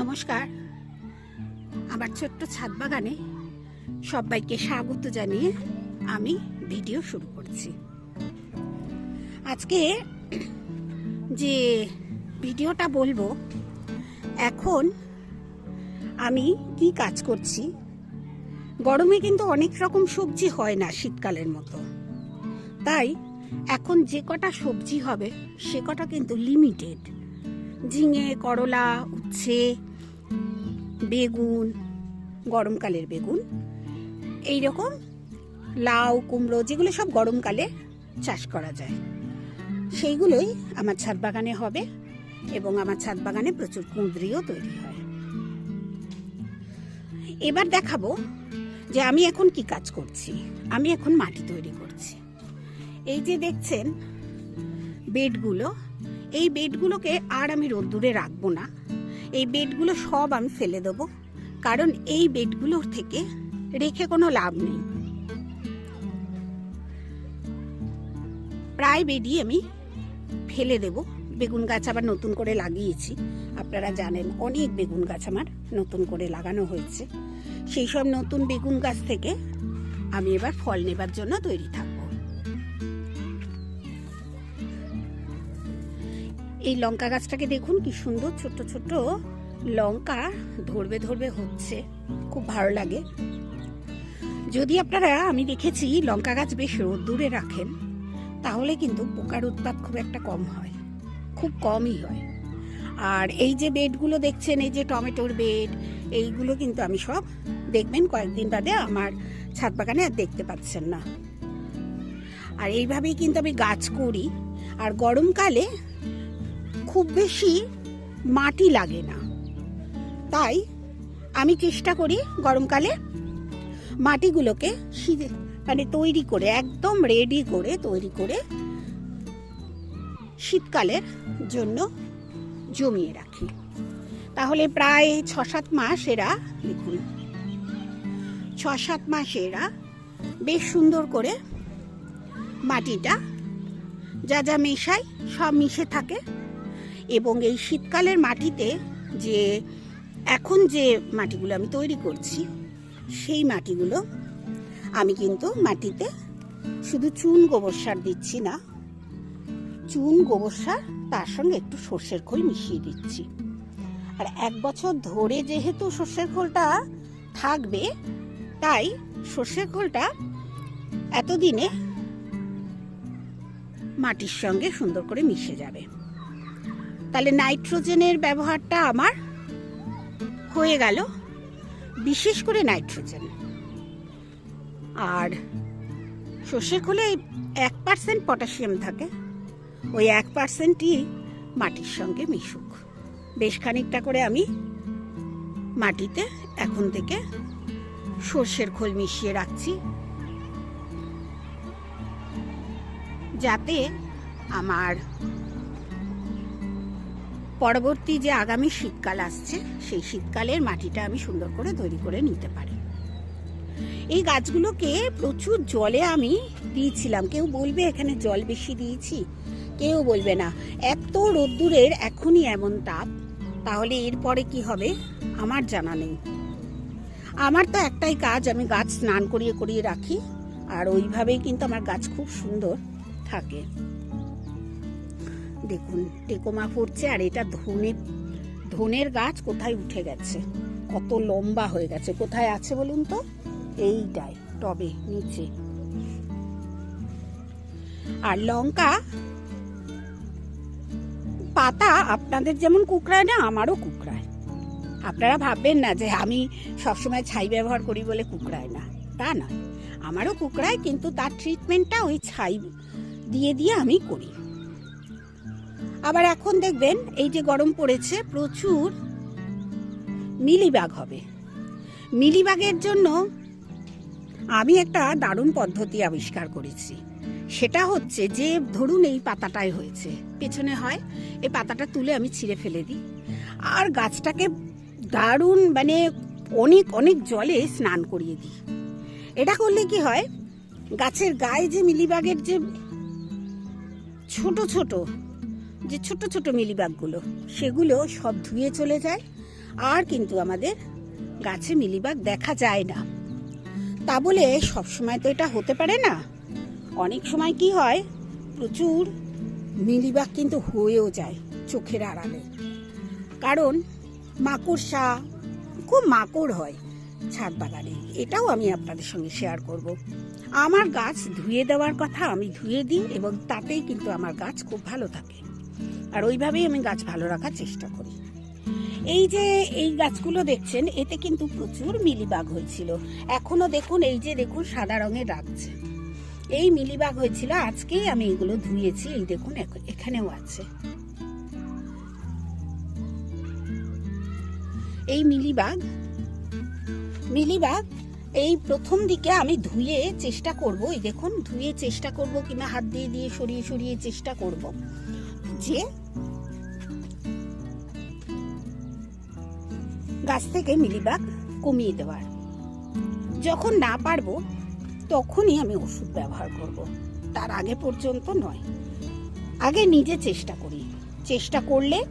নমস্কার। আমার ছোট্ট ছাদ বাগানে সবাইকে স্বাগত জানিয়ে আমি ভিডিও শুরু করছি। আজকে যে ভিডিওটা বলব, এখন আমি কি কাজ করছি, গরমে কিন্তু অনেক রকম সবজি হয় না শীতকালের মতো। তাই এখন যে কটা সবজি হবে, সে কটা কিন্তু লিমিটেড ঝিঙে, করলা উচ্ছে বেগুন, গরমকালের বেগুন এই রকম লাউ, কুমড়ো, যেগুলো সব গরমকালে চাষ করা যায়। সেইগুলোই আমার ছাদ বাগানে হবে এবং আমার ছাদ বাগানে প্রচুর কুঁদরিও তৈরি হয়। এবার দেখাবো যে আমি এখন কি কাজ করছি। আমি এখন মাটি তৈরি করছি। এই যে দেখছেন বেডগুলো, এই বেডগুলোকে আর আমি রোদ্দুরে রাখব না। এই বেডগুলো সব আমি ফেলে দেবো। কারণ এই বেডগুলোর থেকে রেখে কোনো লাভ নেই। প্রায় বেডই আমি ফেলে দেব। বেগুন গাছ আবার নতুন করে লাগিয়েছি। আপনারা জানেন, অনেক বেগুন গাছ আমার নতুন করে লাগানো হয়েছে। সেই সব নতুন বেগুন গাছ থেকে আমি এবার ফল নেবার জন্য তৈরি থাকব। এই লঙ্কা গাছটাকে দেখুন, কি সুন্দর ছোট ছোট লঙ্কা ধরবে ধরবে হচ্ছে। খুব ভালো লাগে। যদি আপনারা, আমি দেখেছি লঙ্কা গাছ বেশ রোদ্দুরে রাখেন, তাহলে কিন্তু পোকার উৎপাত খুব একটা কম হয়, খুব কমই হয়। আর এই যে বেডগুলো দেখছেন, এই যে টমেটোর বেড, এইগুলো কিন্তু আমি সব দেখবেন কয়েকদিন বাদে আমার ছাদ বাগানে আর দেখতে পাচ্ছেন না। আর এইভাবেই কিন্তু আমি গাছ করি। আর গরমকালে খুব বেশি মাটি লাগে না। তাই আমি চেষ্টা করি গরমকালে মাটিগুলোকে সিজে- মানে তৈরি করে, একদম রেডি করে, তৈরি করে শীতকালের জন্য জমিয়ে রাখি। তাহলে প্রায় ছ সাত মাস এরা দেখুন ছ সাত মাস এরা বেশ সুন্দর করে মাটিটা যা যা মেশাই সব মিশে থাকে। এবং এই শীতকালের মাটিতে যে এখন যে মাটিগুলো আমি তৈরি করছি, সেই মাটিগুলো আমি কিন্তু মাটিতে শুধু চুন গোবর সার দিচ্ছি না, চুন গোবর সার তার সঙ্গে একটু সর্ষের খোল মিশিয়ে দিচ্ছি। আর এক বছর ধরে যেহেতু সর্ষের খোলটা থাকবে, তাই সর্ষের খোলটা এতদিনে মাটির সঙ্গে সুন্দর করে মিশে যাবে। তাহলে নাইট্রোজেনের ব্যবহারটা আমার হয়ে গেল, বিশেষ করে নাইট্রোজেন। আর সর্ষের খোলে এক পার্সেন্ট পটাশিয়াম থাকে, ওই এক পার্সেন্টই মাটির সঙ্গে মিশুক। বেশ খানিকটা করে আমি মাটিতে এখন থেকে সর্ষের খোল মিশিয়ে রাখছি। যাতে আমার পরবর্তী যে আগামী শীতকাল আসছে, সেই শীতকালের মাটিটা আমি সুন্দর করে তৈরি করে নিতে পারি। এই গাছগুলোকে প্রচুর জলে আমি দিয়েছিলাম। কেউ বলবে, এখানে জল বেশি দিয়েছি? কেউ বলবে না। এত রোদ্দুরের এখনই এমন তাপ, তাহলে এরপরে কি হবে? আমার জানা নেই। আমার তো একটাই কাজ, আমি গাছ স্নান করিয়ে করিয়ে রাখি। আর ওইভাবেই কিন্তু আমার গাছ খুব সুন্দর থাকে। দেখুন, টেকোমা পড়ছে আর এটা ধনে, ধনের গাছ কোথায় উঠে গেছে? কত লম্বা হয়ে গেছে। কোথায় আছে বলুন তো? এইটাই, টবে, নিচে। আর লঙ্কা, পাতা আপনাদের যেমন কুকড়ায় না, আমারও কুকড়ায়। আপনারা ভাববেন না যে আমি সবসময় ছাই ব্যবহার করি বলে কুকড়ায় না, তা না আমারও কুকড়ায়, কিন্তু তার ট্রিটমেন্টটা ওই ছাই দিয়ে দিয়ে আমি করি। আবার এখন দেখবেন এই যে গরম পড়েছে, প্রচুর মিলিবাগ হবে। মিলিবাগের জন্য আমি একটা দারুণ পদ্ধতি আবিষ্কার করেছি। সেটা হচ্ছে যে, ধরুন এই পাতাটাই হয়েছে, পেছনে হয়, এই পাতাটা তুলে আমি ছিঁড়ে ফেলে দিই। আর গাছটাকে দারুণ মানে অনেক অনেক জলে স্নান করিয়ে দিই। এটা করলে কি হয়, গাছের গায়ে যে মিলিবাগের যে ছোট ছোট যে ছোট ছোট মিলিবাগগুলো সেগুলো সব ধুয়ে চলে যায়। আর কিন্তু আমাদের গাছে মিলিবাগ দেখা যায় না। তা বলে সবসময় তো এটা হতে পারে না। অনেক সময় কি হয়, প্রচুর মিলিবাগ কিন্তু হয়েও যায় চোখের আড়ালে। কারণ মাকড়সা খুব মাকড় হয় ছাদ বাগানে। এটাও আমি আপনাদের সঙ্গে শেয়ার করব। আমার গাছ ধুয়ে দেওয়ার কথা আমি ধুয়ে দিই এবং তাতেই কিন্তু আমার গাছ খুব ভালো থাকে। আর ওইভাবেই আমি গাছ ভালো রাখার চেষ্টা করি। এই যে এই গাছগুলো দেখছেন, এতে কিন্তু প্রচুর মিলিবাগ হয়েছিল। এখনও দেখুন, এই যে দেখুন, সাদা রঙের রাখছে এই মিলিবাগ হয়েছিল, আজকেই আমি এগুলো ধুয়েছি, এই দেখুন এখানেও আছে। এই মিলিবাগ মিলিবাগ, এই প্রথম দিকে আমি ধুয়ে চেষ্টা করব, এই দেখুন, ধুয়ে চেষ্টা করব কিংবা হাত দিয়ে দিয়ে সরিয়ে সরিয়ে চেষ্টা করব। যে গাছ থেকে মিলিবাগ কমিয়ে দেওয়ার। যখন না পারব, তখনই আমি ওষুধ ব্যবহার করব। তার আগে পর্যন্ত নয়। আগে নিজে চেষ্টা করি। চেষ্টা করলে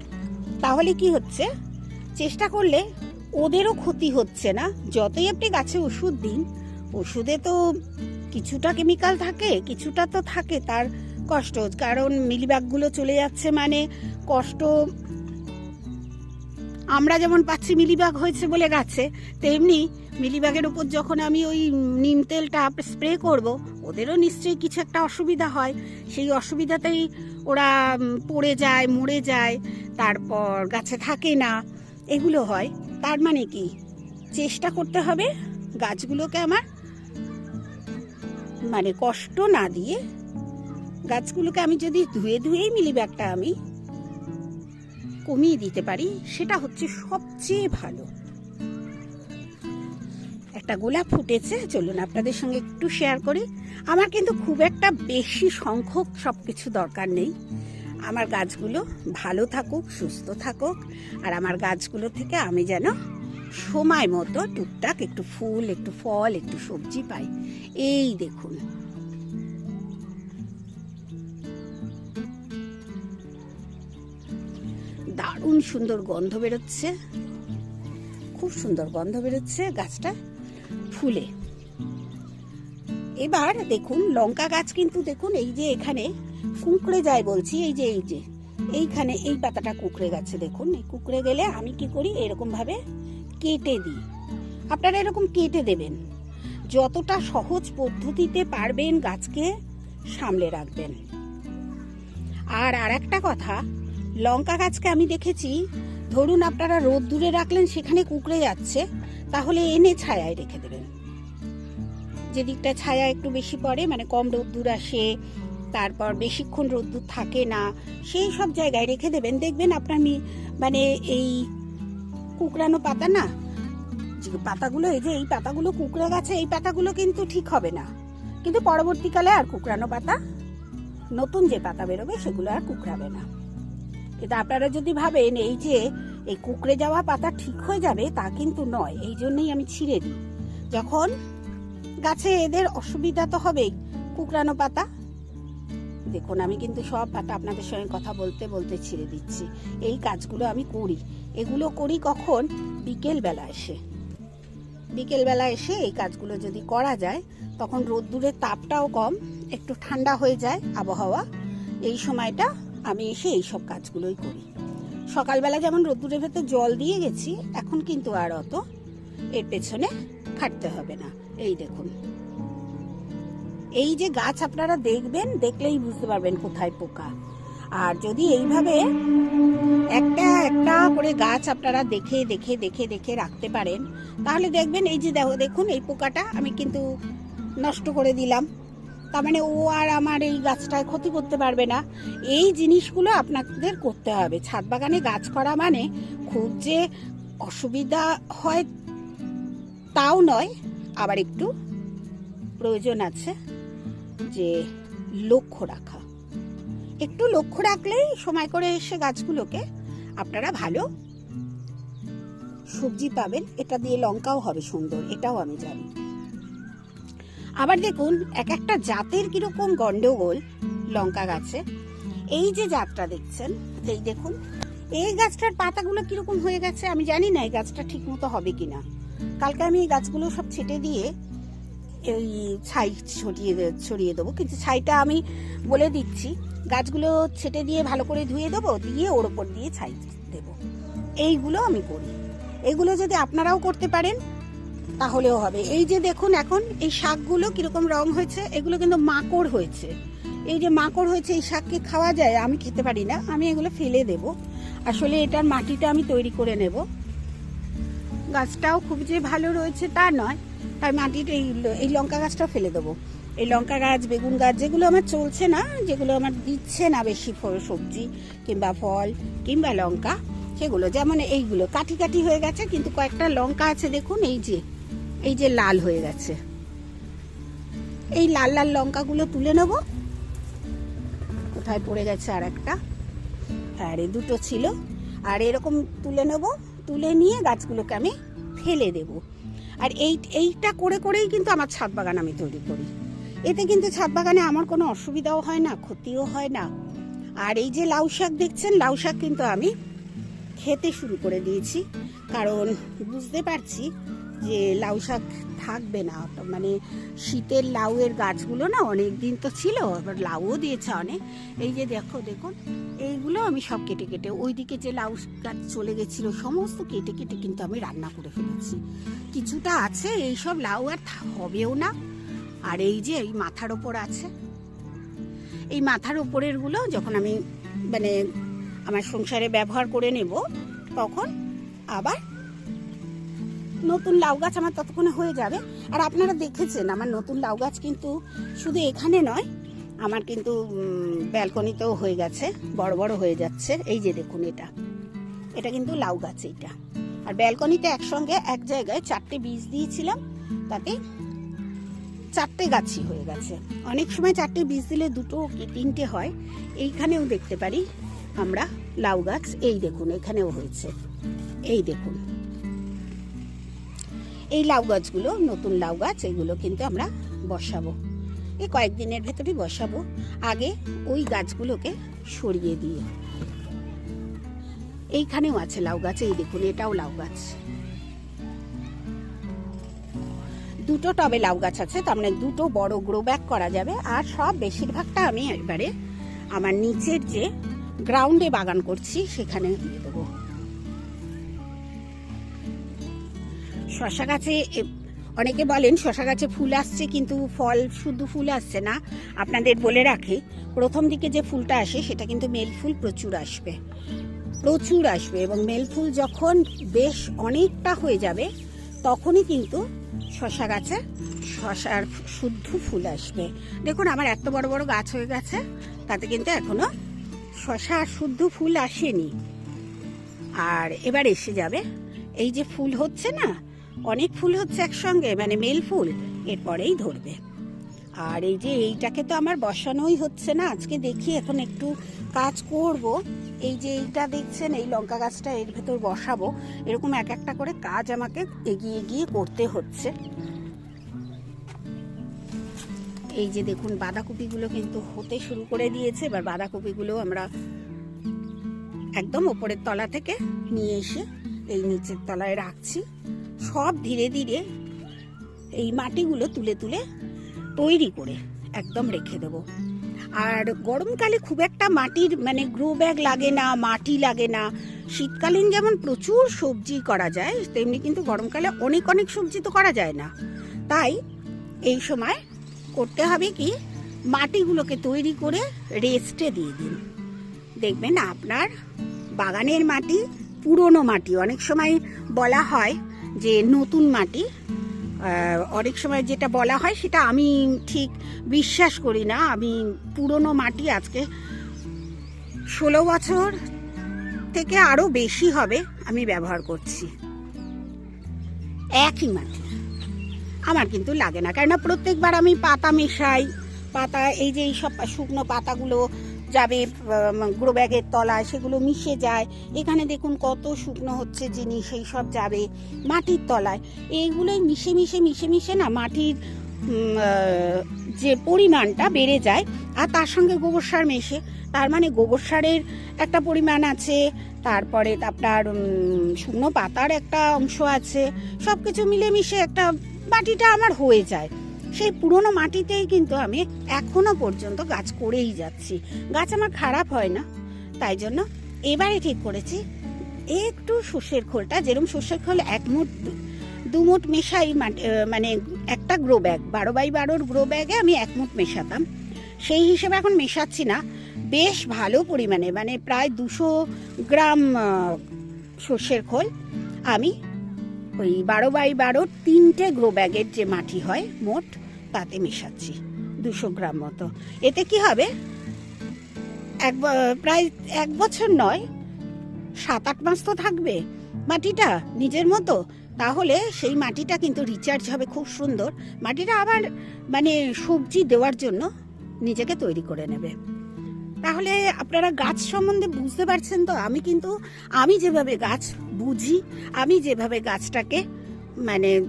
তাহলে কি হচ্ছে? চেষ্টা করলে ওদেরও ক্ষতি হচ্ছে না। যতই আপনি গাছে ওষুধ দিন, ওষুধে তো কিছুটা কেমিক্যাল থাকে, কিছুটা তো থাকে। তার কষ্ট, কারণ মিলিবাগগুলো চলে যাচ্ছে মানে কষ্ট। আমরা যেমন পাচ্ছি মিলিবাগ হয়েছে বলে গাছে, তেমনি মিলিবাগের উপর যখন আমি ওই নিম তেলটা স্প্রে করব, ওদেরও নিশ্চয়ই কিছু একটা অসুবিধা হয়। সেই অসুবিধাতেই ওরা পড়ে যায়, মরে যায়, তারপর গাছে থাকে না, এগুলো হয়। তার মানে কি? চেষ্টা করতে হবে গাছগুলোকে আমার মানে কষ্ট না দিয়ে গাছগুলোকে আমি যদি ধুয়ে ধুয়েই মিলিবাগটা আমি কমিয়ে দিতে পারি, সেটা হচ্ছে সবচেয়ে ভালো। একটা গোলাপ ফুটেছে, চলুন আপনাদের সঙ্গে একটু শেয়ার করি। আমার কিন্তু খুব একটা বেশি সংখ্যক সব কিছু দরকার নেই। আমার গাছগুলো ভালো থাকুক, সুস্থ থাকুক, আর আমার গাছগুলো থেকে আমি যেন সময় মতো টুকটাক একটু ফুল, একটু ফল, একটু সবজি পাই। এই দেখুন দারুণ সুন্দর গন্ধ বেরোচ্ছে। খুব সুন্দর গন্ধ বেরোচ্ছে গাছটা ফুলে। এবার দেখুন, লঙ্কা গাছ কিন্তু দেখুন, এই যে এখানে কুঁকড়ে যায় বলছি, এই যে এই যে, এইখানে এই পাতাটা কুঁকড়ে গেছে দেখুন। এই কুকড়ে গেলে আমি কি করি এরকম ভাবে কেটে দিই। আপনারা এরকম কেটে দেবেন। যতটা সহজ পদ্ধতিতে পারবেন গাছকে সামলে রাখবেন। আর আর একটা কথা লঙ্কা গাছকে আমি দেখেছি। ধরুন আপনারা রোদ দূরে রাখলেন, সেখানে কুকড়ে যাচ্ছে, তাহলে এনে ছায়ায় রেখে দেবেন। যে দিকটা ছায়া একটু বেশি পড়ে মানে কম রোদ্দুর আসে, তারপর বেশিক্ষণ রোদ্দুর থাকে না, সেই সব জায়গায় রেখে দেবেন। দেখবেন আপনার মানে এই কুকড়ানো পাতা না পাতাগুলো, এই যে এই পাতাগুলো কুকড়ে গেছে, এই পাতাগুলো কিন্তু ঠিক হবে না। কিন্তু পরবর্তীকালে আর কুকড়ানো পাতা, নতুন যে পাতা বেরোবে, সেগুলো আর কুকড়াবে না। কিন্তু আপনারা যদি ভাবেন এই যে এই কুকড়ে যাওয়া পাতা ঠিক হয়ে যাবে, তা কিন্তু নয়। এই জন্যই আমি ছিঁড়ে দিই। যখন গাছে এদের অসুবিধা তো হবেই, কুকড়ানো পাতা। দেখুন, আমি কিন্তু সব পাতা আপনাদের সঙ্গে কথা বলতে বলতে ছিঁড়ে দিচ্ছি। এই কাজগুলো আমি করি। এগুলো করি কখন? বিকেল বেলা এসে। বিকেল বেলা এসে এই কাজগুলো যদি করা যায়, তখন রোদ্দুরের তাপটাও কম, একটু ঠান্ডা হয়ে যায় আবহাওয়া। এই সময়টা আমি এসে এই সব কাজগুলোই করি। সকালবেলা যেমন রোদ্দুরের ভেতর জল দিয়ে গেছি, এখন কিন্তু আর অত এর পেছনে খাটতে হবে না। এই দেখুন। এই যে গাছ আপনারা দেখবেন, দেখলেই বুঝতে পারবেন কোথায় পোকা। আর যদি এইভাবে একটা একটা করে গাছ আপনারা দেখে দেখে দেখে দেখে রাখতে পারেন, তাহলে দেখবেন এই যে দেখো, দেখুন এই পোকাটা আমি কিন্তু নষ্ট করে দিলাম। তার মানে ও আর আমার এই গাছটায় ক্ষতি করতে পারবে না। এই জিনিসগুলো আপনাদের করতে হবে। ছাদ বাগানে গাছ করা মানে খুব যে অসুবিধা হয় তাও নয়, আবার একটু প্রয়োজন আছে যে লক্ষ্য রাখা। একটু লক্ষ্য রাখলেই সময় করে এসে গাছগুলোকে আপনারা ভালো সবজি পাবেন। এটা দিয়ে লঙ্কাও হবে সুন্দর, এটাও আমি জানি। আবার দেখুন, এক একটা জাতের কীরকম গন্ডগোল লঙ্কা গাছে। এই যে জাতটা দেখছেন, এই দেখুন, এই গাছটার পাতাগুলো কীরকম হয়ে গেছে আমি জানি না এই গাছটা ঠিক মতো হবে কিনা। কালকে আমি এই গাছগুলো সব ছেটে দিয়ে এই ছাই ছড়িয়ে ছড়িয়ে দেবো। কিন্তু ছাইটা আমি বলে দিচ্ছি, গাছগুলো ছেটে দিয়ে ভালো করে ধুয়ে দেবো, দিয়ে ওর ওপর দিয়ে ছাই দেবো। এইগুলো আমি করি। এগুলো যদি আপনারাও করতে পারেন তাহলেও হবে। এই যে দেখুন এখন এই শাকগুলো কীরকম রং হয়েছে, এগুলো কিন্তু মাকড় হয়েছে। এই যে মাকড় হয়েছে, এই শাককে খাওয়া যায়? আমি খেতে পারি না, আমি এগুলো ফেলে দেব। আসলে এটার মাটিটা আমি তৈরি করে নেব। গাছটাও খুব যে ভালো রয়েছে তা নয়, তাই মাটির এই এই লঙ্কা গাছটাও ফেলে দেবো। এই লঙ্কা গাছ, বেগুন গাছ, যেগুলো আমার চলছে না, যেগুলো আমার দিচ্ছে না বেশি ফল, সবজি কিংবা ফল কিংবা লঙ্কা, সেগুলো যেমন এইগুলো। কাঠি কাঠি হয়ে গেছে, কিন্তু কয়েকটা লঙ্কা আছে দেখুন, এই যে। এই যে লাল হয়ে গেছে। এই লাল লাল লঙ্কাগুলো তুলে নেব। কোথায় পড়ে গেছে আর একটা আর এই দুটো ছিল। আর এরকম তুলে নেব, তুলে নিয়ে গাছগুলোকে আমি ফেলে দেব। আর এই, এইটা করে করেই কিন্তু আমার ছাদ বাগান আমি তৈরি করি। এতে কিন্তু ছাদ বাগানে আমার কোনো অসুবিধাও হয় না, ক্ষতিও হয় না। আর এই যে লাউ শাক দেখছেন, লাউ শাক কিন্তু আমি খেতে শুরু করে দিয়েছি। কারণ বুঝতে পারছি যে লাউ শাক থাকবে না। মানে শীতের লাউয়ের গাছগুলো না অনেক দিন তো ছিল, এবার লাউও দিয়েছে অনেক। এই যে দেখো, দেখুন, এইগুলো আমি সব কেটে কেটে, ওইদিকে যে লাউ গাছ চলে গেছিল, সমস্ত কেটে কেটে কিন্তু আমি রান্না করে ফেলেছি। কিছুটা আছে এই সব লাউ আর হবেও না। আর এই যে, এই মাথার ওপর আছে। এই মাথার ওপরেরগুলো যখন আমি মানে আমার সংসারে ব্যবহার করে নেব, তখন আবার নতুন লাউ গাছ আমার ততক্ষণে হয়ে যাবে। আর আপনারা দেখেছেন, আমার নতুন লাউ গাছ কিন্তু শুধু এখানে নয়, আমার কিন্তু ব্যালকনিতেও হয়ে গেছে, বড় বড় হয়ে যাচ্ছে। এই যে দেখুন এটা এটা কিন্তু লাউ গাছ এইটা। আর ব্যালকনিতে একসঙ্গে এক জায়গায় চারটে বীজ দিয়েছিলাম, তাতে চারটে গাছই হয়ে গেছে। অনেক সময় চারটে বীজ দিলে দুটো কি তিনটে হয়, এইখানেও দেখতে পারি আমরা লাউ গাছ। এই দেখুন, এখানেও হয়েছে। এই দেখুন। এই লাউ গাছগুলো, নতুন লাউ গাছ, এগুলো কিন্তু আমরা বসাবো। এই কয়েকদিনের ভেতরেই বসাবো। আগে ওই গাছগুলোকে সরিয়ে দিয়ে। এইখানেও আছে লাউ গাছ, এই দেখুন, এটাও লাউ গাছ। দুটো টবে লাউ গাছ আছে, তার মানে দুটো বড় গ্রো ব্যাগ করা যাবে। আর সব বেশিরভাগটা আমি এবারে আমার নিচের যে গ্রাউন্ডে বাগান করছি, সেখানে দিয়ে দেবো। শশা গাছে অনেকে বলেন শশা গাছে ফুল আসছে কিন্তু ফল শুধু ফুল আসছে না। আপনাদের বলে রাখি, প্রথম দিকে যে ফুলটা আসে সেটা কিন্তু মেল ফুল প্রচুর আসবে। প্রচুর আসবে এবং মেল ফুল যখন বেশ অনেকটা হয়ে যাবে, তখনই কিন্তু শশা গাছে শশার শুদ্ধ ফুল আসবে। দেখুন, আমার এত বড় বড় গাছ হয়ে গেছে, তাতে কিন্তু এখনও শশা শুদ্ধ ফুল আসেনি। আর এবার এসে যাবে, এই যে ফুল হচ্ছে না অনেক ফুল হচ্ছে একসঙ্গে মানে মেল ফুল, এরপরেই ধরবে। আর এই যে এইটাকে তো আমার বসানোই হচ্ছে না, আজকে দেখি এখন একটু কাজ করব। এই যে এইটা দেখছেন, এই লঙ্কা গাছটা এর ভেতর বসাবো। এরকম এক একটা করে কাজ আমাকে এগিয়ে এগিয়ে করতে হচ্ছে। এই যে দেখুন, বাঁধাকপিগুলো কিন্তু হতে শুরু করে দিয়েছে। এবার বাঁধাকপিগুলো আমরা একদম ওপরের তলা থেকে নিয়ে এসে এই নিচের তলায় রাখছি। সব ধীরে ধীরে এই মাটিগুলো তুলে তুলে তৈরি করে একদম রেখে দেবো। আর গরমকালে খুব একটা মাটির মানে গ্রো ব্যাগ লাগে না, মাটি লাগে না। শীতকালীন যেমন প্রচুর সবজি করা যায়, তেমনি কিন্তু গরমকালে অনেক অনেক সবজি তো করা যায় না। তাই এই সময় করতে হবে কি, মাটিগুলোকে তৈরি করে রেস্টে দিয়ে দিন। দেখবেন আপনার বাগানের মাটি পুরনো মাটি, অনেক সময় বলা হয় যে নতুন মাটি অনেক সময় যেটা বলা হয় সেটা আমি ঠিক বিশ্বাস করি না। আমি পুরনো মাটি আজকে ষোলো বছর থেকে আরও বেশি হবে আমি ব্যবহার করছি। একই মাটি। আমার কিন্তু লাগে না। কেননা প্রত্যেকবার আমি পাতা মেশাই, পাতা এই যে এই সব শুকনো পাতাগুলো যাবে গ্রো ব্যাগের তলায় সেগুলো মিশে যায়। এখানে দেখুন কত শুকনো হচ্ছে জিনিস এই সব যাবে মাটির তলায়। এইগুলোই মিশে মিশে মিশে মিশে না মাটির যে পরিমাণটা বেড়ে যায়, আর তার সঙ্গে গোবর সার মেশে। তার মানে গোবর সারের একটা পরিমাণ আছে, তারপরে আপনার শুকনো পাতার একটা অংশ আছে। সব কিছু মিলেমিশে একটা মাটিটা আমার হয়ে যায়। সেই পুরনো মাটিতেই কিন্তু আমি এখনও পর্যন্ত গাছ করেই যাচ্ছি। গাছ আমার খারাপ হয় না। তাই জন্য এবারে ঠিক করেছি, একটু সর্ষের খোলটা, যেরকম সর্ষের খোল এক মুঠ, দু- দু মুঠ মেশাই মানে একটা গ্রো ব্যাগ বারো বাই বারোর গ্রো ব্যাগে আমি এক মুঠ মেশাতাম। সেই হিসেবে এখন মেশাচ্ছি না, বেশ ভালো পরিমাণে মানে প্রায় দুশো গ্রাম সর্ষের খোল আমি ওই বারো বাই বারোর তিনটে গ্রো ব্যাগের যে মাটি হয়, মোট তাতে মেশাচ্ছি। দুশো গ্রাম মতো। এতে কি হবে? এক প্রায় এক বছর নয় সাত আট মাস তো থাকবে মাটিটা নিজের মতো। তাহলে সেই মাটিটা কিন্তু রিচার্জ হবে খুব সুন্দর। মাটিটা আবার মানে সবজি দেওয়ার জন্য নিজেকে তৈরি করে নেবে। তাহলে আপনারা গাছ সম্বন্ধে বুঝতে পারছেন তো? আমি কিন্তু, আমি যেভাবে গাছ বুঝি, আমি যেভাবে গাছটাকে মানে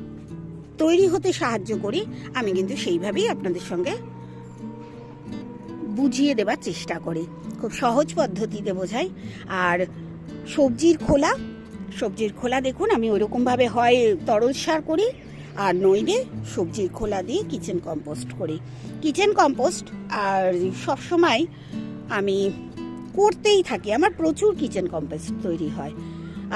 তৈরি হতে সাহায্য করি, আমি কিন্তু সেইভাবেই আপনাদের সঙ্গে বুঝিয়ে দেবার চেষ্টা করি। খুব সহজ পদ্ধতিতে বোঝাই। আর সবজির খোলা সবজির খোলা দেখুন, আমি ওইরকমভাবে হয় তরল সার করি, আর নইলে সবজির খোলা দিয়ে কিচেন কম্পোস্ট করি। কিচেন কম্পোস্ট আর সব সময় আমি করতেই থাকি। আমার প্রচুর কিচেন কম্পোস্ট তৈরি হয়।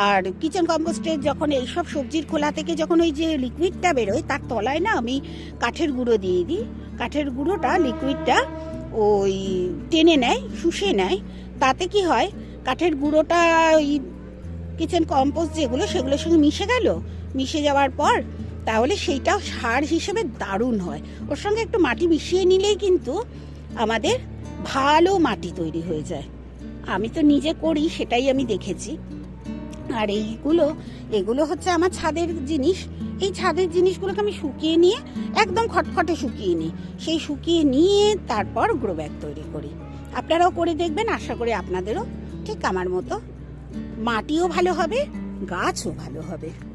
আর কিচেন কম্পোস্টের যখন এইসব সবজির খোলা থেকে যখন ওই যে লিকুইডটা বেরোয়, তার তলায় না আমি কাঠের গুঁড়ো দিয়ে দিই। কাঠের গুঁড়োটা লিকুইডটা ওই টেনে নেয়, শুষে নেয়। তাতে কি হয়, কাঠের গুঁড়োটা ওই কিচেন কম্পোস্ট যেগুলো সেগুলোর সঙ্গে মিশে গেল, মিশে যাওয়ার পর তাহলে সেইটাও সার হিসেবে দারুণ হয়। ওর সঙ্গে একটু মাটি মিশিয়ে নিলেই কিন্তু আমাদের ভালো মাটি তৈরি হয়ে যায়। আমি তো নিজে করি, সেটাই আমি দেখেছি। আর এইগুলো, এগুলো হচ্ছে আমার ছাদের জিনিস। এই ছাদের জিনিসগুলোকে আমি শুকিয়ে নিয়ে একদম খটখটে শুকিয়ে নিই। সেই শুকিয়ে নিয়ে তারপর গ্রো ব্যাগ তৈরি করি। আপনারাও করে দেখবেন, আশা করি আপনাদেরও ঠিক আমার মতো। মাটিও ভালো হবে, গাছও ভালো হবে।